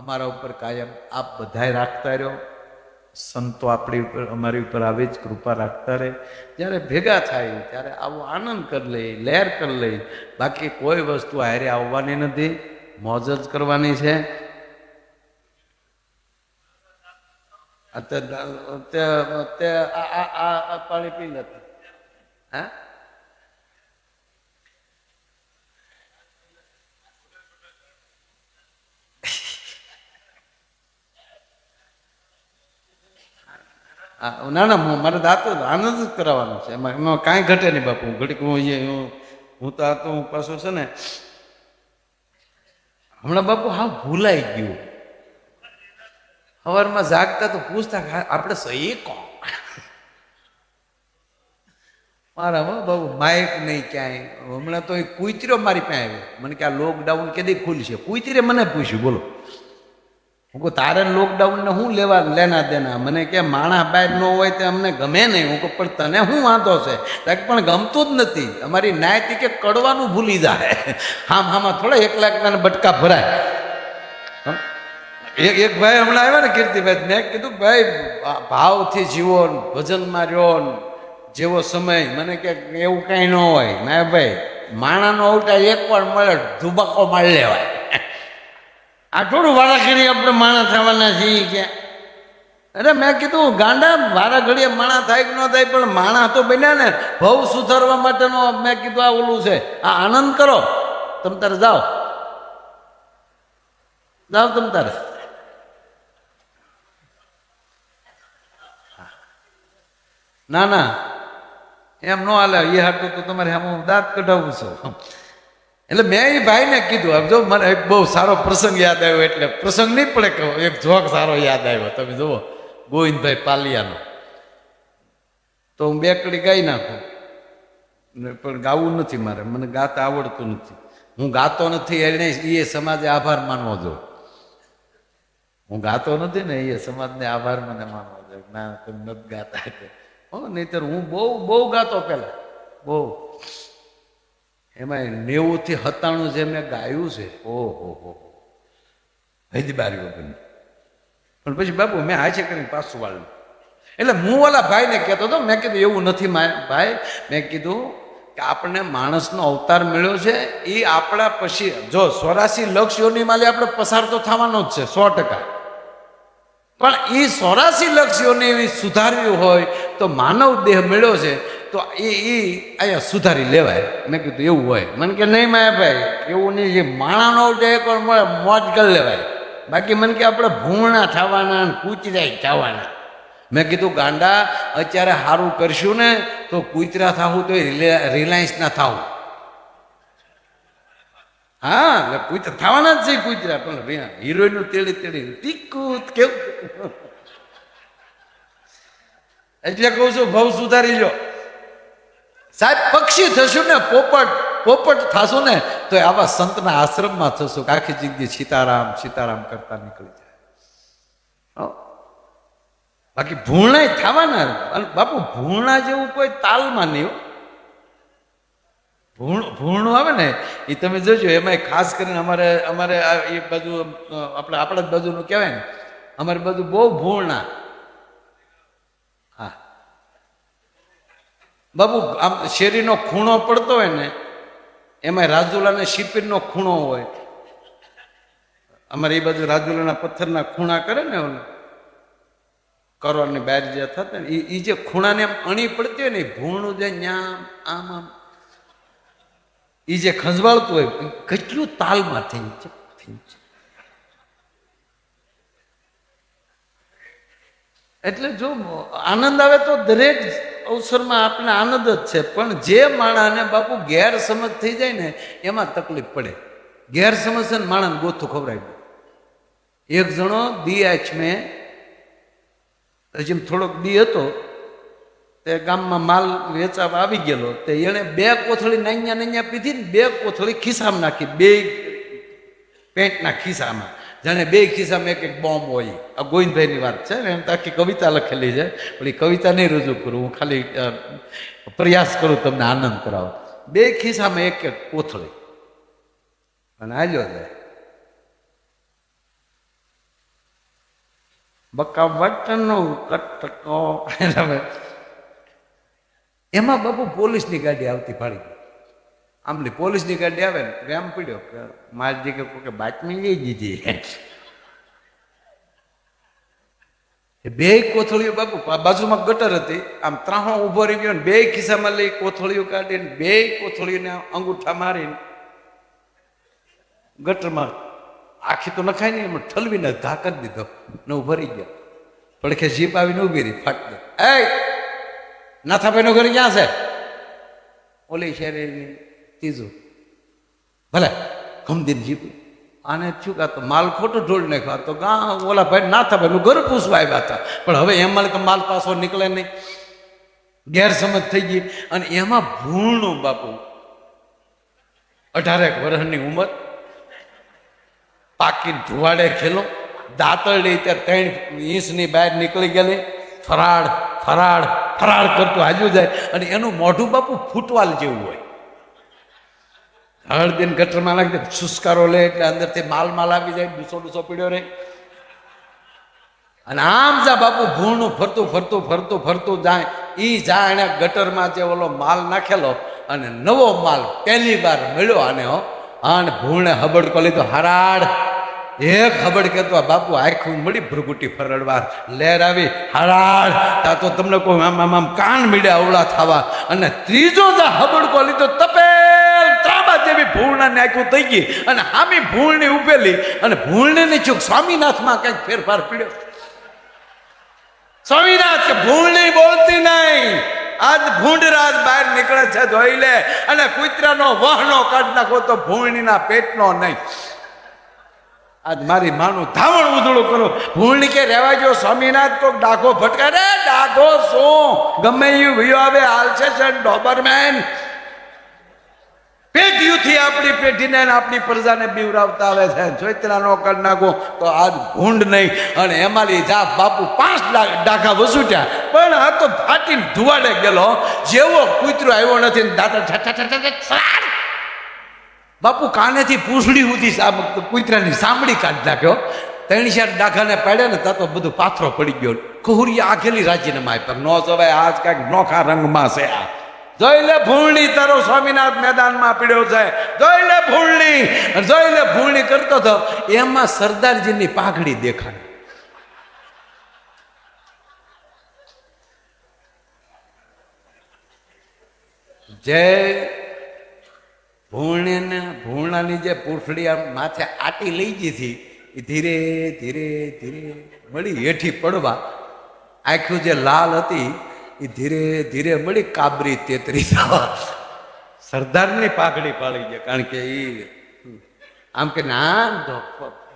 અમારા ઉપર કાયમ આપ બધાએ રાખતા રહ્યો સંતો આપણી ઉપર, અમારી ઉપર આવી જ કૃપા રાખતા રહે. જ્યારે ભેગા થાય, ત્યારે આવો આનંદ કરી લઈ લહેર કરી લઈ બાકી કોઈ વસ્તુ હારે આવવાની નથી. મોજ જ કરવાની છે. પાણી પી નથી. હા? ના ના મારે દાંતો આનંદ જ કરાવવાનો છે. એમાં એમાં કાંઈ ઘટે નહીં બાપુ. ઘડીક હું હું હું તો આ તો હું પાછો છે ને, હમણાં બાપુ હા ભૂલાઈ ગયું. સવારમાં જાગતા તો પૂછતા આપણે સહી કોણ? મારા બાબુ માઇક નહીં ક્યાંય. હમણાં તો એ કુતરો મારી પાસે. આવ્યો મને કે આ લોકડાઉન કેદી ખુલશે? કુતરે મને પૂછ્યું, બોલો. હું કહું, તારે લોકડાઉનને હું લેવા લેના દેના? મને કે, માણસ બહાર ન હોય તે અમને ગમે નહીં. હું કહું, પણ તને શું વાંધો છે? તો પણ ગમતું જ નથી. અમારી નાયતી કે કડવાનું ભૂલી જાય. હામ હામાં થોડા એકલા એકલાને બટકા ભરાય? એક એક ભાઈ હમણાં આવ્યા ને કીર્તિભાઈ, મેં કીધું, ભાઈ ભાવથી જીવો ભજનમાં રહ્યો જેવો સમય. મને કે, એવું કાંઈ ન હોય. ના ભાઈ, માણાનો ઉલટા એક વાર મળે ધુબાકો મારી લેવાય. આ થોડું વાળા ઘડીએ આપણે માણા થવાના છીએ કે. અરે મેં કીધું, ગાંડા વારા ઘડીએ માણા થાય કે ન થાય, પણ માણા તો બન્યા ને. ભવ સુધારવા માટેનો મેં કીધું આ ઓલું છે. આ આનંદ કરો. તમ તારે જાઓ. જાઓ તમ તારે. ના ના. એમ ન હાલે. એ હાટું તો તમારે હું દાંત કઢાવું છું. એટલે મેં એ ભાઈને કીધું, આમ જો મને એક બહુ સારો પ્રસંગ યાદ આવ્યો એટલે પ્રસંગ નહીં પડે કહો એક જોક સારો યાદ આવ્યો. તમે જુઓ, ગોવિંદભાઈ પાલિયાનો. તો હું બે કડી ગાઈ નાખું. પણ ગાવું નથી મારે, મને ગાતા આવડતું નથી. હું ગાતો નથી, એને એ સમાજે આભાર માનવો જો હું ગાતો નથી ને એ સમાજને આભાર મને માનવો જોઈએ. ના, તમે નથી ગાતા. એટલે હો, નહીતર હું બહુ બહુ ગાતો પહેલાં. બહુ. એમાં નેવું થી સત્તાણું જે મેં ગાયું છે, ઓહો, હો હજી બારી વગરની. પણ પછી બાપુ, મેં હાચે કરીને પાછું વાળ્યું એટલે હું ઓલા ભાઈને કહેતો હતો, મેં કીધું, એવું નથી ભાઈ, મેં કીધું કે આપણને માણસનો અવતાર મળ્યો છે, એ આપણા પછી, જો સોરાસી લક્ષયોની માલે આપણે પસાર તો થવાનો જ છે, સો ટકા. પણ એ સોરાસી લક્ષ એવી સુધારવી હોય, તો માનવ દેહ મળ્યો છે તો એ એ અહીંયા સુધારી લેવાય. મેં કીધું, એવું હોય. મને કે, નહીં માયા ભાઈ, એવું નહીં. જે માણાનો જે પણ મળે, મોજ કરી લેવાય. બાકી મને કે, આપણે ભૂણા થવાના કૂચરાય થવાના. મેં કીધું, ગાંડા, અત્યારે સારું કરશું ને, તો કૂતરા થવું તો રિલાયન્સ ના થાવું હા, એટલે કૂતરા, થવાના જ છે કૂતરા, પણ હિરોઈનનું તેડી તેડી, ટીકું, કેવું? એટલે કહું છું, ભાવ સુધારી લો સાહેબ પક્ષી થશું ને પોપટ પોપટ થશું ને તો આવા સંતના આશ્રમમાં થશું કે આખી જિંદગી સીતારામ સીતારામ કરતા નીકળી જાય. બાકી ભૂણા થવાના અને બાપુ ભૂણા જેવું કોઈ તાલમાં નહીં હો. ભૂણ ભૂણું આવે ને એ તમે જોજો એમાં ખાસ કરીને અમારે અમારે એ બાજુ આપણે આપણા જ બાજુનું કહેવાય ને અમારી બાજુ બહુ ભૂણના બાબુ, આમ શેરીનો ખૂણો પડતો હોય ને, એમાં રાજુલાને શિપિરનો ખૂણો હોય અમારે એ બાજુ રાજુલાના પથ્થરના ખૂણા કરે ને ઓલું, કરવાની બહાર જે થતા ને એ જે ખૂણાને આમ અણી પડતી હોય ને એ ભૂણું જે ન્યામ આમ આમ એ જે ખંજવાળતું હોય કેટલું તાલમાં થઈ છે થઈ છે. એટલે જો આનંદ આવે તો દરેક અવસરમાં આપણે આનંદ જ છે. પણ જે માણાને બાપુ ગેરસમજ થઈ જાય ને, એમાં તકલીફ પડે. ગેરસમજ છે ને માણસને ગોથું ખવડાવી દે. એક જણો દી આચમે જેમ થોડોક દી હતો, તે ગામમાં માલ વેચાવા આવી ગયેલો. તે એણે બે કોથળી નાન્યા નાન્યા પીધી ને બે કોથળી ખિસ્સામાં નાખી, બે પેન્ટના ખિસ્સામાં. જાણે બે ખિસ્સામાં એક એક બોમ્બ હોય. આ ગોવિંદભાઈની વાત છે ને, એમ તો આખી કવિતા લખેલી છે. પણ એ કવિતા નહીં રજૂ કરું, હું ખાલી પ્રયાસ કરું તમને આનંદ કરાવો. બે ખિસ્સામાં એક એક કોથળી. અને આજો જાય બકા વટનો કટકો એમાં બાપુ પોલીસની ગાડી આવતી ફાળી આમલી પોલીસની ગાડી આવે ને એમ પડ્યો કે મારી કે કોઈ બાતમી લઈ દીધી. બે કોથળીઓ બાપુ બાજુમાં ગટર હતી, આમ ત્રાહો ઊભો રહી ગયો ને, બે ખિસ્સામાં લઈ કોથળીઓ કાઢીને, બે કોથળીઓને અંગૂઠા મારીને ગટરમાં આખી તો નખાય નહીં એમાં ઠલવીને ઘા કરી દીધો ને ઊભો રહી ગયો. પડખે જીપ આવીને ઊભી રહી, ફાટ એ, નાથાભાઈનું ઘર ક્યાં છે? ઓલી શેરી ત્રીજું. ભલે ગમદીન જીપ્યું આને શું કાં તો માલ ખોટો ઢોળ નાખ્યો. તો ગા ઓલા ભાઈ ના થાય ઘર પૂછવા આવ્યા હતા. પણ હવે એમાં તો માલ પાછો નીકળે નહીં. ગેરસમજ થઈ ગઈ. અને એમાં ભૂણનું બાપુ. અઢારેક વર્ષની ઉંમર. પાકી ધુવાડે ખેલો. દાંતરડી ત્યાં ત્રણ ઇંચની બહાર નીકળી ગયેલી. ફરાળ ફરાળ ફરાળ કરતું હાજુ જાય. અને એનું મોઢું બાપુ ફૂટવાલ જેવું હોય. હળદીને ગટરમાં નાખી દે લે, એટલે અંદરથી માલ માલ આવી જાય, ડૂસો ડૂસો પીડ્યો રે. અને આમ જા બાપુ, ભૂણું ફરતું ફરતું ફરતું ફરતું જાય. એ જાણે ગટરમાં જે ઓલો માલ નાખેલો અને નવો માલ પહેલી વાર મળ્યો આને, હો. અને ભૂણે હબડકો લીધો હરાડ. એક હબડ કહેતો, બાપુ, આખું મળી ભ્રુગુટી ફરડવા. લહેર આવી, હરાડ. તા તો તમને કોઈ આમ આમ આમ કાન મીડ્યા અવળા થવા. અને ત્રીજો જા હબડકો લીધો તપેલ ત્રાબા ભૂળના નાખ્યું થઈ ગઈ અને આમી ભૂળની ઉભેલી અને ભૂણની ચૂક સ્વામીનાથમાં કંઈક ફેરફાર પીડ્યો. સ્વામીનાથ કે બોલતી નહીં. આજ ભૂંડરાજ બહાર નીકળે છે ધોઈ લે અને કૂતરાનો વહનો કાઢ નાખો તો ભૂંડણીના પેટનો નહીં. આજ મારી માનું ધાવણ ઉધળું કરો. ભૂંડણી કે રહેવા જો સ્વામીનાથ, કોક ડાઘો ભટકા રે ડાઘો શું? ગમે એવું ભયો આવે, હાલ છે ડોબરમેન. પેઢીઓથી આપણી પેઢીને આપણી પ્રજાને બીવરાવતા આવે છે. ચોઈતરા નો કરી નાખો તો આજ ભૂંડ નહીં. અને એમાંથી જા બાપુ પાંચ ડા- ડાઘા વસૂટ્યા. પણ આ તો ફાટીને ધુવાડે ગયેલો. જેવો કૂતરો આવ્યો નથી ને સરાડ. બાપુ કાનેથી પૂછડી સુધી કૂતરાની સાંભળી કાઢ નાખ્યો. ત્રણ ચાર ડાઘાને પાડ્યા ને ત્યાં તો બધું પાથરો પડી ગયો. કહુરી આખેલી રાજ્યનામા આપ્યા. નો જવાય, આજ કાંઈક નોખા રંગમાં છે આ. જોઈ લે ભૂલણી તારો સ્વામિનાથ મેદાનમાં પીડ્યો છે. જોઈ લે ભૂલણી જોઈ ભૂલણી કરતો હતો એમાં સરદારજીની પાઘડી દેખાય. જે ભૂણીને ભૂણાની જે પૂંછડી આમ માથે આટી લઈ ગઈ હતી, એ ધીરે ધીરે ધીરે મળી હેઠી પડવા. આખું જે લાલ હતી એ ધીરે ધીરે મળી કાબરી તેતરી થવા. સરદારની પાઘડી પાડી દે, કારણ કે એ આમ કે ના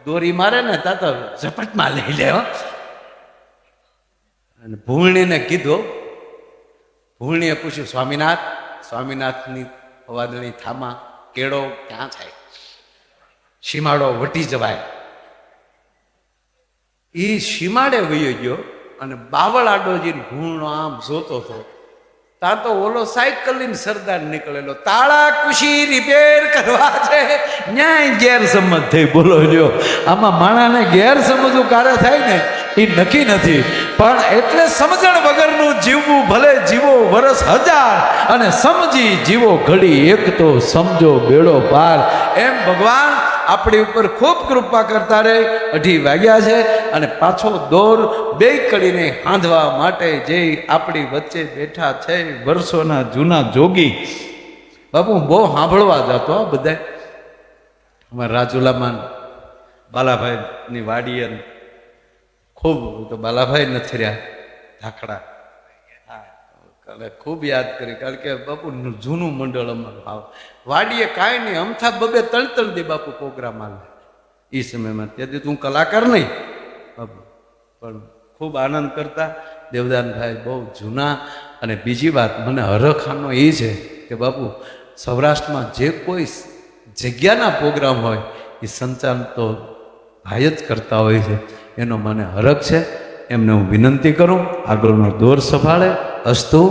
દોરી મારે ને તા તો ઝપટમાં લઈ લે અને ભૂણીને કીધું ભૂણીએ પૂછ્યું, સ્વામિનાથ, સ્વામિનાથની અવાદણી થામા, કેળો ક્યાં થાય? સીમાડો વટી જવાય. એ સીમાડે વયો ગયો. અને બાવળ આડોજીને ભૂણો આમ જોતો હતો. તા તો ઓલો સાયકલ લઈને સરદાર નીકળેલો, તાળા કુશી રિપેર કરવા છે. ન્યાય ગેરસમજ થઈ બોલો લ્યો. આમાં માણાને ગેરસમજવું કાર્ય થાય ને, એ નક્કી નથી. પણ એટલે સમજણ વગરનું જીવવું ભલે જીવો વરસ હજાર અને સમજી જીવો ઘડી એક તો સમજો બેડો પાર. એમ ભગવાન આપણી ઉપર ખૂબ કૃપા કરતા રહે. અઢી વાગ્યા છે અને પાછો દોર બે કડીને હાંધવા માટે જે આપણી વચ્ચે બેઠા છે વર્ષોના જૂના જોગી. બાપુ બહુ સાંભળવા જતો બધા અમારા રાજુલામાન બાલાભાઈની વાડીએ ખૂબ તો બાલાભાઈ નથી રહ્યા ધાકડા એટલે ખૂબ યાદ કરી, કારણ કે બાપુ જૂનું મંડળ અમારું આવ વાડીએ કાંઈ નહીં, અમથા બબે ત્રણ ત્રણ દે બાપુ પ્રોગ્રામ આવે એ સમયમાં તેથી તું કલાકાર નહીં, બાપુ. પણ ખૂબ આનંદ કરતા. દેવદાનભાઈ બહુ જૂના, અને બીજી વાત મને હરખાનો એ છે કે બાપુ, સૌરાષ્ટ્રમાં જે કોઈ જગ્યાના પ્રોગ્રામ હોય એ સંચાલન તો ભાઈ જ કરતા હોય છે. એનો મને હરખ છે. એમને હું વિનંતી કરું. આગળનો દોર સંભાળે. અસ્તુ?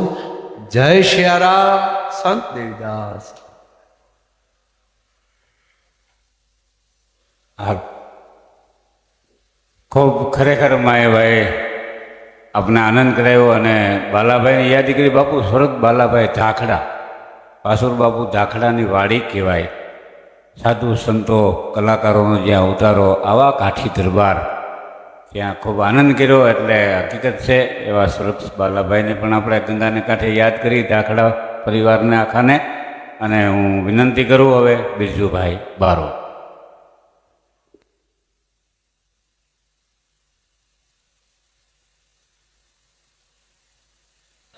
જય શિયારામ, સંત દેવદાસ. ખૂબ ખરેખર માયાભાઈ આપને આનંદ કરાવ્યો અને બાલાભાઈની યાદ દીકરી બાપુ સ્વર્ગ બાલાભાઈ ધાખડા, પાસુર બાપુ ધાખડાની વાડી કહેવાય. સાધુ સંતો, કલાકારોનો જ્યાં ઉતારો, આવા કાઠી દરબાર ત્યાં ખૂબ આનંદ કર્યો એટલે હકીકત છે, એવા સ્વરૂપ બાલાભાઈને પણ આપણે ગંગાને કાંઠે યાદ કરી, દાખલા પરિવારને આખાને. અને હું વિનંતી કરું હવે બિરજુભાઈ બારો.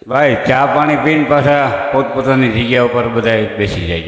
ભાઈ, ચા પાણી પીને પાછા પોતપોતાની જગ્યા ઉપર બધા બેસી જાય